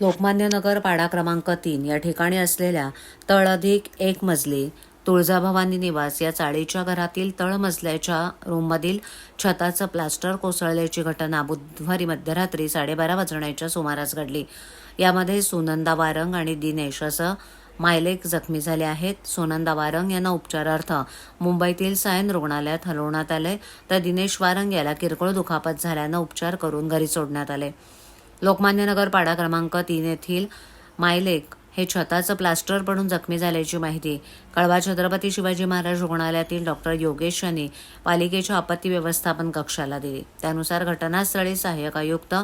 लोकमान्य नगर पाडा क्रमांक तीन या ठिकाणी असलेल्या तळअधिक एक मजली तुळजाभवानी निवास या चाळीच्या घरातील तळमजल्याच्या रूममधील छताचं प्लास्टर कोसळल्याची घटना बुधवारी मध्यरात्री साडेबारा वाजण्याच्या सुमारास घडली. यामध्ये सुनंदा वारंग आणि दिनेश असं मायलेक जखमी झाले आहेत. सुनंदा वारंग यांना उपचारार्थ मुंबईतील सायन रुग्णालयात हलवण्यात आले तर दिनेश वारंग याला किरकोळ दुखापत झाल्यानं उपचार करून घरी सोडण्यात आले. लोकमान्य नगर पाडा क्रमांक तीन येथील मायलेक हे छताचं प्लास्टर पडून जखमी झाल्याची माहिती कळवा छत्रपती शिवाजी महाराज रुग्णालयातील डॉक्टर योगेश यांनी पालिकेच्या आपत्ती व्यवस्थापन कक्षाला दिली. त्यानुसार घटनास्थळी सहाय्यक आयुक्त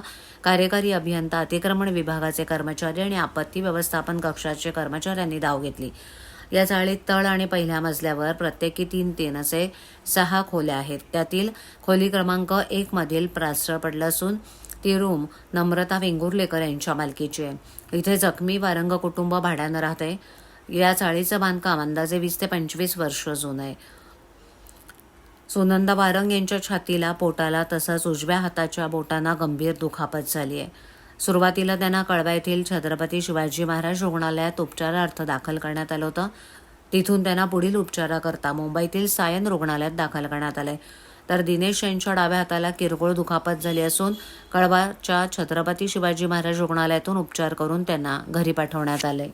कार्यकारी अभियंता अतिक्रमण विभागाचे कर्मचारी आणि आपत्ती व्यवस्थापन कक्षाचे कर्मचाऱ्यांनी धाव घेतली. या चाळीत तळ आणि पहिल्या मजल्यावर प्रत्येकी तीन तीन असे सहा खोल्या आहेत. त्यातील खोली क्रमांक एक मधील प्लास्टर पडलं असून ती रूम नम्रता वेंगुर्लेकर यांच्या मालकीची. आहे इथे जखमी वारंग कुटुंब भाड्यानं राहते या चाळीचं बांधकाम अंदाजे वीस ते पंचवीस वर्ष जुनं आहे. सुनंदा वारंग यांच्या छातीला पोटाला तसंच उजव्या हाताच्या बोटांना गंभीर दुखापत झाली आहे. सुरुवातीला त्यांना कळवा येथील छत्रपती शिवाजी महाराज रुग्णालयात उपचारार्थ दाखल करण्यात आलं होतं. तिथून त्यांना पुढील उपचाराकरता मुंबईतील सायन रुग्णालयात दाखल करण्यात आले तर दिनेश यांच्या डाव्या हाताला किरकोळ दुखापत झाली असून कळवाच्या छत्रपती शिवाजी महाराज रुग्णालयातून उपचार करून त्यांना घरी पाठवण्यात आले.